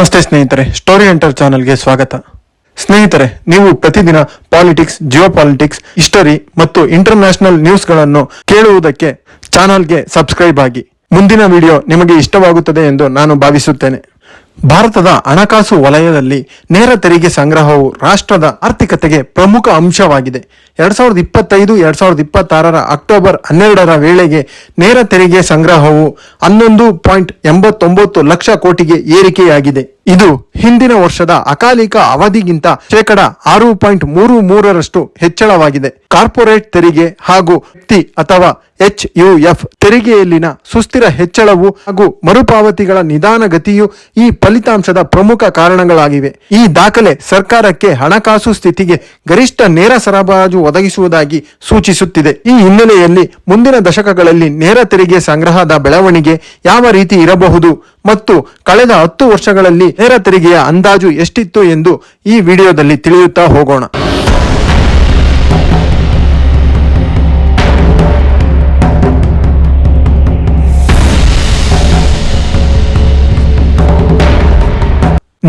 ನಮಸ್ತೆ ಸ್ನೇಹಿತರೆ story enter ಚಾನಲ್ಗೆ ಸ್ವಾಗತ. ಸ್ನೇಹಿತರೆ, ನೀವು ಪ್ರತಿದಿನ ಪಾಲಿಟಿಕ್ಸ್ ಜಿಯೋ ಪಾಲಿಟಿಕ್ಸ್ ಹಿಸ್ಟರಿ ಮತ್ತು ಇಂಟರ್ನ್ಯಾಷನಲ್ ನ್ಯೂಸ್ಗಳನ್ನು ಕೇಳುವುದಕ್ಕೆ ಚಾನಲ್ಗೆ ಸಬ್ಸ್ಕ್ರೈಬ್ ಆಗಿ. ಮುಂದಿನ ವಿಡಿಯೋ ನಿಮಗೆ ಇಷ್ಟವಾಗುತ್ತದೆ ಎಂದು ನಾನು ಭಾವಿಸುತ್ತೇನೆ. ಭಾರತದ ಹಣಕಾಸು ವಲಯದಲ್ಲಿ ನೇರ ತೆರಿಗೆ ಸಂಗ್ರಹವು ರಾಷ್ಟ್ರದ ಆರ್ಥಿಕತೆಗೆ ಪ್ರಮುಖ ಅಂಶವಾಗಿದೆ. ಎರಡ್ ಸಾವಿರದ ಇಪ್ಪತ್ತೈದು, ಎರಡ್ ಸಾವಿರದ ಇಪ್ಪತ್ತಾರರ ಅಕ್ಟೋಬರ್ ಹನ್ನೆರಡರ ವೇಳೆಗೆ ನೇರ ತೆರಿಗೆ ಸಂಗ್ರಹವು ಹನ್ನೊಂದು ಪಾಯಿಂಟ್ ಎಂಬತ್ತೊಂಬತ್ತು ಲಕ್ಷ ಕೋಟಿಗೆ ಏರಿಕೆಯಾಗಿದೆ. ಇದು ಹಿಂದಿನ ವರ್ಷದ ಅಕಾಲಿಕ ಅವಧಿಗಿಂತ ಶೇಕಡ ಆರು ಪಾಯಿಂಟ್ ಮೂರು ಮೂರರಷ್ಟು ಹೆಚ್ಚಳವಾಗಿದೆ. ಕಾರ್ಪೊರೇಟ್ ತೆರಿಗೆ ಹಾಗೂ ವ್ಯಕ್ತಿ ಅಥವಾ ಎಚ್ ಯು ಎಫ್ ತೆರಿಗೆಯಲ್ಲಿನ ಸುಸ್ಥಿರ ಹೆಚ್ಚಳವು ಹಾಗೂ ಮರುಪಾವತಿಗಳ ನಿಧಾನಗತಿಯು ಈ ಫಲಿತಾಂಶದ ಪ್ರಮುಖ ಕಾರಣಗಳಾಗಿವೆ. ಈ ದಾಖಲೆ ಸರ್ಕಾರಕ್ಕೆ ಹಣಕಾಸು ಸ್ಥಿತಿಗೆ ಗರಿಷ್ಠ ನೇರ ಸರಬರಾಜು ಒದಗಿಸುವುದಾಗಿ ಸೂಚಿಸುತ್ತಿದೆ. ಈ ಹಿನ್ನೆಲೆಯಲ್ಲಿ ಮುಂದಿನ ದಶಕಗಳಲ್ಲಿ ನೇರ ತೆರಿಗೆ ಸಂಗ್ರಹದ ಬೆಳವಣಿಗೆ ಯಾವ ರೀತಿ ಇರಬಹುದು ಮತ್ತು ಕಳೆದ ಹತ್ತು ವರ್ಷಗಳಲ್ಲಿ ನೇರ ತೆರಿಗೆಯ ಅಂದಾಜು ಎಷ್ಟಿತ್ತು ಎಂದು ಈ ವಿಡಿಯೋದಲ್ಲಿ ತಿಳಿಯುತ್ತಾ ಹೋಗೋಣ.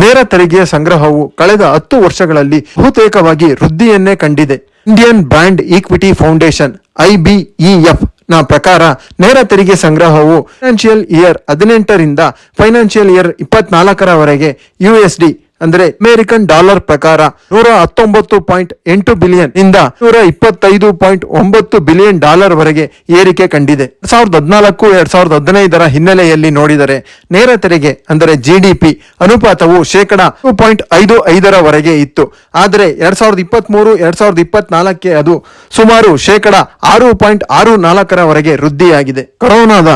ನೇರ ತೆರಿಗೆಯ ಸಂಗ್ರಹವು ಕಳೆದ ಹತ್ತು ವರ್ಷಗಳಲ್ಲಿ ಬಹುತೇಕವಾಗಿ ವೃದ್ಧಿಯನ್ನೇ ಕಂಡಿದೆ. ಇಂಡಿಯನ್ ಬ್ರ್ಯಾಂಡ್ ಈಕ್ವಿಟಿ ಫೌಂಡೇಶನ್ ಐಬಿಇಎಫ್ನ ಪ್ರಕಾರ ನೇರ ತೆರಿಗೆ ಸಂಗ್ರಹವು ಫೈನಾನ್ಷಿಯಲ್ ಇಯರ್ ಹದಿನೆಂಟರಿಂದ ಫೈನಾನ್ಷಿಯಲ್ ಇಯರ್ ಇಪ್ಪತ್ನಾಲ್ಕರವರೆಗೆ ಯುಎಸ್ಡಿ ಅಂದ್ರೆ ಅಮೆರಿಕನ್ ಡಾಲರ್ ಪ್ರಕಾರ ನೂರ ಹತ್ತೊಂಬತ್ತು ಪಾಯಿಂಟ್ ಎಂಟು ಬಿಲಿಯನ್ ಇಂದ ನೂರ ಇಪ್ಪತ್ತೈದು ಪಾಯಿಂಟ್ ಒಂಬತ್ತು ಬಿಲಿಯನ್ ಡಾಲರ್ ವರೆಗೆ ಏರಿಕೆ ಕಂಡಿದೆ. ಎರಡ್ ಸಾವಿರದ ಹದಿನಾಲ್ಕು, ಎರಡ್ ಸಾವಿರದ ಹದಿನೈದರ ಹಿನ್ನೆಲೆಯಲ್ಲಿ ನೋಡಿದರೆ ನೇರ ತೆರಿಗೆ ಅಂದರೆ ಜಿಡಿಪಿ ಅನುಪಾತವು ಶೇಕಡ ಟೂ ಪಾಯಿಂಟ್ ಐದು ಐದರವರೆಗೆ ಇತ್ತು. ಆದರೆ ಎರಡ್ ಸಾವಿರದ ಇಪ್ಪತ್ತ್ ಮೂರು ಎರಡ್ ಸಾವಿರದ ಇಪ್ಪತ್ನಾಲ್ಕಕ್ಕೆ ಅದು ಸುಮಾರು ಶೇಕಡ ಆರು ಪಾಯಿಂಟ್ ಆರು ನಾಲ್ಕರವರೆಗೆ ವೃದ್ಧಿಯಾಗಿದೆ. ಕೊರೋನಾದ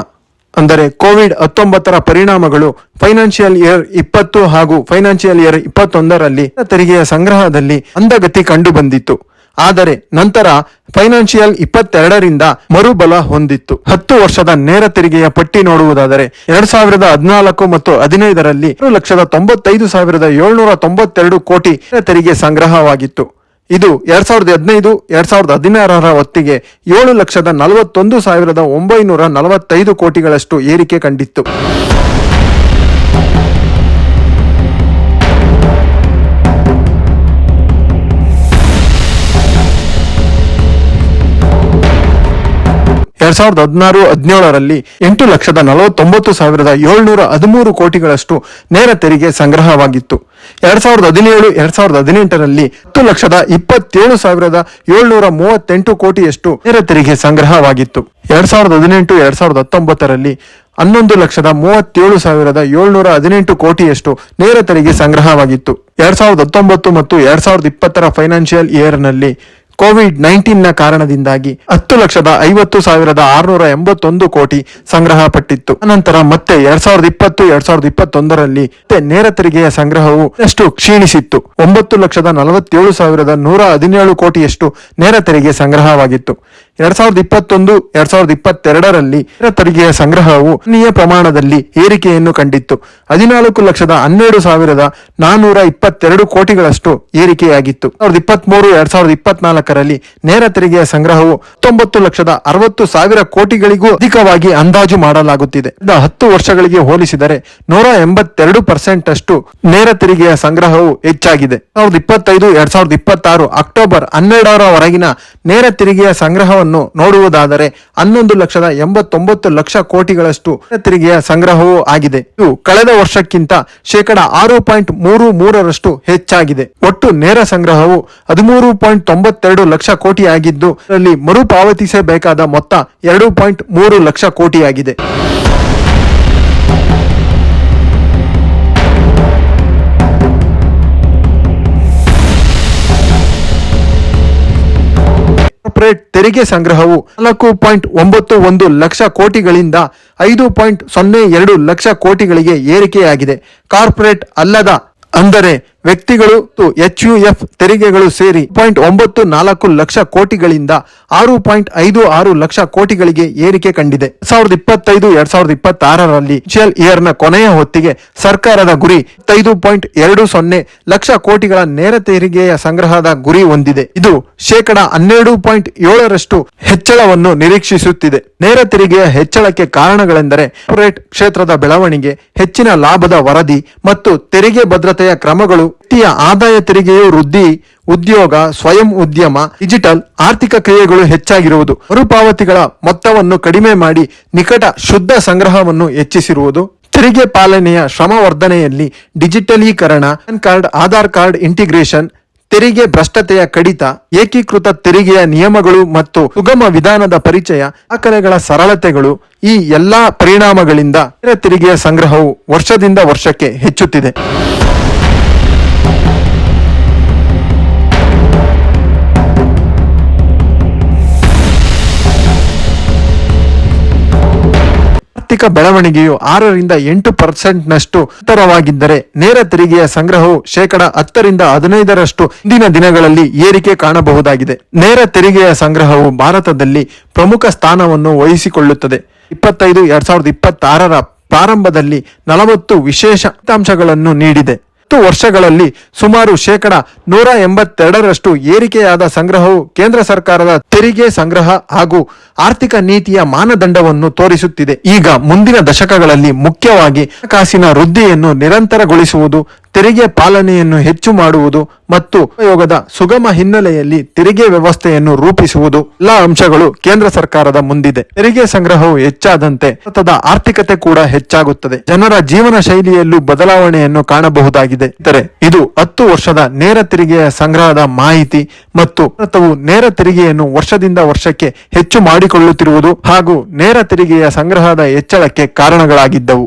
ಅಂದರೆ ಕೋವಿಡ್ ಹತ್ತೊಂಬತ್ತರ ಪರಿಣಾಮಗಳು ಫೈನಾನ್ಷಿಯಲ್ ಇಯರ್ ಇಪ್ಪತ್ತು ಹಾಗೂ ಫೈನಾನ್ಷಿಯಲ್ ಇಯರ್ ಇಪ್ಪತ್ತೊಂದರಲ್ಲಿ ತೆರಿಗೆಯ ಸಂಗ್ರಹದಲ್ಲಿ ಅಂದಗತಿ ಕಂಡು ಬಂದಿತ್ತು ಆದರೆ ನಂತರ ಫೈನಾನ್ಷಿಯಲ್ ಇಪ್ಪತ್ತೆರಡರಿಂದ ಮರುಬಲ ಹೊಂದಿತ್ತು. ಹತ್ತು ವರ್ಷದ ನೇರ ತೆರಿಗೆಯ ಪಟ್ಟಿ ನೋಡುವುದಾದರೆ ಎರಡ್ ಸಾವಿರದ ಹದಿನಾಲ್ಕು ಮತ್ತು ಹದಿನೈದರಲ್ಲಿ ಲಕ್ಷದ ತೊಂಬತ್ತೈದು ಸಾವಿರದ ಏಳ್ನೂರ ತೊಂಬತ್ತೆರಡು ಕೋಟಿ ತೆರಿಗೆ ಸಂಗ್ರಹವಾಗಿತ್ತು. ಇದು ಎರಡ್ ಸಾವಿರದ ಹದಿನೈದು, ಎರಡ್ ಸಾವಿರದ ಹದಿನಾರರ ಹೊತ್ತಿಗೆ ಏಳು ಲಕ್ಷದ ನಲವತ್ತೊಂದು ಸಾವಿರದ ಒಂಬೈನೂರ ನಲವತ್ತೈದು ಕೋಟಿಗಳಷ್ಟು ಏರಿಕೆ ಕಂಡಿತ್ತು. ಎರಡ್ ಸಾವಿರದ ಹದಿನಾರು, ಹದಿನೇಳರಲ್ಲಿ ಎಂಟು ಲಕ್ಷದ ನಲವತ್ತೊಂಬತ್ತು ಸಾವಿರದ ಏಳ್ನೂರ ಹದಿಮೂರು ಕೋಟಿಗಳಷ್ಟು ನೇರ ತೆರಿಗೆ ಸಂಗ್ರಹವಾಗಿತ್ತು. ಎರಡ್ ಸಾವಿರದ ಹದಿನೇಳು, ಎರಡ್ ಸಾವಿರದ ಹದಿನೆಂಟರಲ್ಲಿ ಹತ್ತು ಲಕ್ಷದ ಇಪ್ಪತ್ತೇಳು ಸಾವಿರದ ಏಳ್ನೂರ ಮೂವತ್ತೆಂಟು ಕೋಟಿಯಷ್ಟು ನೇರ ತೆರಿಗೆ ಸಂಗ್ರಹವಾಗಿತ್ತು. ಎರಡ್ ಸಾವಿರದ ಹದಿನೆಂಟು, ಎರಡ್ ಸಾವಿರದ ಹತ್ತೊಂಬತ್ತರಲ್ಲಿ ಹನ್ನೊಂದು ಲಕ್ಷದ ಮೂವತ್ತೇಳು ಸಾವಿರದ ಏಳ್ನೂರ ಹದಿನೆಂಟು ಕೋಟಿಯಷ್ಟು ನೇರ ತೆರಿಗೆ ಸಂಗ್ರಹವಾಗಿತ್ತು. ಎರಡ್ ಸಾವಿರದ ಹತ್ತೊಂಬತ್ತು ಮತ್ತು ಎರಡ್ ಸಾವಿರದ ಇಪ್ಪತ್ತರ ಫೈನಾನ್ಷಿಯಲ್ ಇಯರ್ನಲ್ಲಿ ಕೋವಿಡ್ ನೈನ್ಟೀನ್ನ ಕಾರಣದಿಂದಾಗಿ ಹತ್ತು ಲಕ್ಷದ ಐವತ್ತು ಸಾವಿರದ ಆರುನೂರ ಎಂಬತ್ತೊಂದು ಕೋಟಿ ಸಂಗ್ರಹ ಪಟ್ಟಿತ್ತು ಅನಂತರ ಮತ್ತೆ ಎರಡ್ ಸಾವಿರದ ಇಪ್ಪತ್ತು, ಎರಡ್ ಸಾವಿರದ ಇಪ್ಪತ್ತೊಂದರಲ್ಲಿ ನೇರ ತೆರಿಗೆಯ ಸಂಗ್ರಹವು ಎಷ್ಟು ಕ್ಷೀಣಿಸಿತ್ತು. ಒಂಬತ್ತು ಲಕ್ಷದ ನಲವತ್ತೇಳು ಸಾವಿರದ ನೂರ ಹದಿನೇಳು ಕೋಟಿಯಷ್ಟು ನೇರ ತೆರಿಗೆ ಸಂಗ್ರಹವಾಗಿತ್ತು. ಎರಡ್ ಸಾವಿರದ ಇಪ್ಪತ್ತೊಂದು, ಎರಡ್ ಸಾವಿರದ ಇಪ್ಪತ್ತೆರಡರಲ್ಲಿ ನೇರ ತೆರಿಗೆಯ ಸಂಗ್ರಹವು ಗಣನೀಯ ಪ್ರಮಾಣದಲ್ಲಿ ಏರಿಕೆಯನ್ನು ಕಂಡಿತ್ತು. ಹದಿನಾಲ್ಕು ಲಕ್ಷದ ಹನ್ನೆರಡು ಸಾವಿರದ ನಾನೂರ ಇಪ್ಪತ್ತೆರಡು ಕೋಟಿಗಳಷ್ಟು ಏರಿಕೆಯಾಗಿತ್ತು. ಸಾವಿರದ ಇಪ್ಪತ್ಮೂರು ಎರಡ್ ಸಾವಿರದ ಇಪ್ಪತ್ನಾಲ್ಕರಲ್ಲಿ ನೇರ ತೆರಿಗೆಯ ಸಂಗ್ರಹವು ಹತ್ತೊಂಬತ್ತು ಲಕ್ಷದ ಅರವತ್ತು ಸಾವಿರ ಕೋಟಿಗಳಿಗೂ ಅಧಿಕವಾಗಿ ಅಂದಾಜು ಮಾಡಲಾಗುತ್ತಿದೆ. ಹತ್ತು ವರ್ಷಗಳಿಗೆ ಹೋಲಿಸಿದರೆ ನೂರ ಎಂಬತ್ತೆರಡು ಪರ್ಸೆಂಟ್ ಅಷ್ಟು ನೇರ ತೆರಿಗೆಯ ಸಂಗ್ರಹವು ಹೆಚ್ಚಾಗಿದೆ. ಸಾವಿರದ ಇಪ್ಪತ್ತೈದು, ಎರಡ್ ಸಾವಿರದ ಇಪ್ಪತ್ತಾರು ಅಕ್ಟೋಬರ್ ಹನ್ನೆರಡರವರೆಗಿನ ನೇರ ತೆರಿಗೆಯ ಸಂಗ್ರಹವನ್ನು ನೋಡುವುದಾದರೆ ಹನ್ನೊಂದು ಲಕ್ಷದ ಎಂಬತ್ತೊಂಬತ್ತು ಲಕ್ಷ ಕೋಟಿಗಳಷ್ಟು ತೆರಿಗೆಯ ಸಂಗ್ರಹವೂ ಆಗಿದೆ. ಇದು ಕಳೆದ ವರ್ಷಕ್ಕಿಂತ ಶೇಕಡ ಆರು ಪಾಯಿಂಟ್ ಮೂರು ಮೂರರಷ್ಟು ಹೆಚ್ಚಾಗಿದೆ. ಒಟ್ಟು ನೇರ ಸಂಗ್ರಹವು ಹದಿಮೂರು ಪಾಯಿಂಟ್ ತೊಂಬತ್ತೆರಡು ಲಕ್ಷ ಕೋಟಿ ಆಗಿದ್ದು ಇದರಲ್ಲಿ ಮರುಪಾವತಿಸಬೇಕಾದ ಮೊತ್ತ ಎರಡು ಪಾಯಿಂಟ್ ಮೂರು ಲಕ್ಷ ಕೋಟಿಯಾಗಿದೆ. ಕಾರ್ಪೊರೇಟ್ ತೆರಿಗೆ ಸಂಗ್ರಹವು ನಾಲ್ಕು ಪಾಯಿಂಟ್ ಒಂಬತ್ತು ಒಂದು ಲಕ್ಷ ಕೋಟಿಗಳಿಂದ ಐದು ಪಾಯಿಂಟ್ ಸೊನ್ನೆ ಎರಡು ಲಕ್ಷ ಕೋಟಿಗಳಿಗೆ ಏರಿಕೆಯಾಗಿದೆ. ಕಾರ್ಪೊರೇಟ್ ಅಲ್ಲದ ಅಂದರೆ ವ್ಯಕ್ತಿಗಳು ಎಚ್ ಯು ಎಫ್ ತೆರಿಗೆಗಳು ಸೇರಿ ಪಾಯಿಂಟ್ ಒಂಬತ್ತು ನಾಲ್ಕು ಲಕ್ಷ ಕೋಟಿಗಳಿಂದ ಆರು ಪಾಯಿಂಟ್ ಐದು ಆರು ಲಕ್ಷ ಕೋಟಿಗಳಿಗೆ ಏರಿಕೆ ಕಂಡಿದೆ. ಸಾವಿರದ ಇಪ್ಪತ್ತೈದು, ಎರಡ್ ಸಾವಿರದ ಇಪ್ಪತ್ತಾರರಲ್ಲಿ ಇಯರ್ನ ಕೊನೆಯ ಹೊತ್ತಿಗೆ ಸರ್ಕಾರದ ಗುರಿ ಐದು ಪಾಯಿಂಟ್ ಎರಡು ಸೊನ್ನೆ ಲಕ್ಷ ಕೋಟಿಗಳ ನೇರ ತೆರಿಗೆಯ ಸಂಗ್ರಹದ ಗುರಿ ಹೊಂದಿದೆ. ಇದು ಶೇಕಡ ಹನ್ನೆರಡು ಪಾಯಿಂಟ್ ಏಳರಷ್ಟು ಹೆಚ್ಚಳವನ್ನು ನಿರೀಕ್ಷಿಸುತ್ತಿದೆ. ನೇರ ತೆರಿಗೆಯ ಹೆಚ್ಚಳಕ್ಕೆ ಕಾರಣಗಳೆಂದರೆ ಕಾರ್ಪೊರೇಟ್ ಕ್ಷೇತ್ರದ ಬೆಳವಣಿಗೆ, ಹೆಚ್ಚಿನ ಲಾಭದ ವರದಿ ಮತ್ತು ತೆರಿಗೆ ಭದ್ರತೆಯ ಕ್ರಮಗಳು ವ್ಯಕ್ತಿಯ ಆದಾಯ ತೆರಿಗೆಯು ವೃದ್ಧಿ, ಉದ್ಯೋಗ, ಸ್ವಯಂ ಉದ್ಯಮ, ಡಿಜಿಟಲ್ ಆರ್ಥಿಕ ಕ್ರಿಯೆಗಳು ಹೆಚ್ಚಾಗಿರುವುದು. ಮರುಪಾವತಿಗಳ ಮೊತ್ತವನ್ನು ಕಡಿಮೆ ಮಾಡಿ ನಿಕಟ ಶುದ್ಧ ಸಂಗ್ರಹವನ್ನು ಹೆಚ್ಚಿಸಿರುವುದು. ತೆರಿಗೆ ಪಾಲನೆಯ ಶ್ರಮವರ್ಧನೆಯಲ್ಲಿ ಡಿಜಿಟಲೀಕರಣ, PAN card, Aadhaar card integration, ತೆರಿಗೆ ಭ್ರಷ್ಟತೆಯ ಕಡಿತ, ಏಕೀಕೃತ ತೆರಿಗೆಯ ನಿಯಮಗಳು ಮತ್ತು ಸುಗಮ ವಿಧಾನದ ಪರಿಚಯ, ದಾಖಲೆಗಳ ಸರಳತೆಗಳು ಈ ಎಲ್ಲಾ ಪರಿಣಾಮಗಳಿಂದ ತೆರಿಗೆಯ ಸಂಗ್ರಹವು ವರ್ಷದಿಂದ ವರ್ಷಕ್ಕೆ ಹೆಚ್ಚುತ್ತಿದೆ. ಆರ್ಥಿಕ ಬೆಳವಣಿಗೆಯು ಆರರಿಂದ ಎಂಟು ಪರ್ಸೆಂಟ್ನಷ್ಟು ಉತ್ತರವಾಗಿದ್ದರೆ ನೇರ ತೆರಿಗೆಯ ಸಂಗ್ರಹವು ಶೇಕಡ ಹತ್ತರಿಂದ ಹದಿನೈದರಷ್ಟು ಇಂದಿನ ದಿನಗಳಲ್ಲಿ ಏರಿಕೆ ಕಾಣಬಹುದಾಗಿದೆ. ನೇರ ತೆರಿಗೆಯ ಸಂಗ್ರಹವು ಭಾರತದಲ್ಲಿ ಪ್ರಮುಖ ಸ್ಥಾನವನ್ನು ವಹಿಸಿಕೊಳ್ಳುತ್ತದೆ. ಇಪ್ಪತ್ತೈದು ಎರಡ್ ಸಾವಿರದ ಇಪ್ಪತ್ತಾರರ ಪ್ರಾರಂಭದಲ್ಲಿ ನಲವತ್ತು ವಿಶೇಷ ಫಲಿತಾಂಶಗಳನ್ನು ನೀಡಿದೆ. ಹತ್ತು ವರ್ಷಗಳಲ್ಲಿ ಸುಮಾರು ಶೇಕಡ ನೂರ ಎಂಬತ್ತೆರಡರಷ್ಟು ಏರಿಕೆಯಾದ ಸಂಗ್ರಹವು ಕೇಂದ್ರ ಸರ್ಕಾರದ ತೆರಿಗೆ ಸಂಗ್ರಹ ಹಾಗೂ ಆರ್ಥಿಕ ನೀತಿಯ ಮಾನದಂಡವನ್ನು ತೋರಿಸುತ್ತಿದೆ. ಈಗ ಮುಂದಿನ ದಶಕಗಳಲ್ಲಿ ಮುಖ್ಯವಾಗಿ ಹಣಕಾಸಿನ ವೃದ್ಧಿಯನ್ನು ನಿರಂತರಗೊಳಿಸುವುದು ತೆರಿಗೆ ಪಾಲನೆಯನ್ನು ಹೆಚ್ಚು ಮಾಡುವುದು ಮತ್ತು ಉಪಯೋಗದ ಸುಗಮ ಹಿನ್ನೆಲೆಯಲ್ಲಿ ತೆರಿಗೆ ವ್ಯವಸ್ಥೆಯನ್ನು ರೂಪಿಸುವುದು ಎಲ್ಲಾ ಅಂಶಗಳು ಕೇಂದ್ರ ಸರ್ಕಾರದ ಮುಂದಿದೆ. ತೆರಿಗೆ ಸಂಗ್ರಹವು ಹೆಚ್ಚಾದಂತೆ ಭಾರತದ ಆರ್ಥಿಕತೆ ಕೂಡ ಹೆಚ್ಚಾಗುತ್ತದೆ. ಜನರ ಜೀವನ ಶೈಲಿಯಲ್ಲೂ ಬದಲಾವಣೆಯನ್ನು ಕಾಣಬಹುದಾಗಿದೆ. ಇದು ಹತ್ತು ವರ್ಷದ ನೇರ ತೆರಿಗೆಯ ಸಂಗ್ರಹದ ಮಾಹಿತಿ ಮತ್ತು ಭಾರತವು ನೇರ ತೆರಿಗೆಯನ್ನು ವರ್ಷದಿಂದ ವರ್ಷಕ್ಕೆ ಹೆಚ್ಚು ಮಾಡಿಕೊಳ್ಳುತ್ತಿರುವುದು ಹಾಗೂ ನೇರ ತೆರಿಗೆಯ ಸಂಗ್ರಹದ ಹೆಚ್ಚಳಕ್ಕೆ ಕಾರಣಗಳಾಗಿದ್ದವು.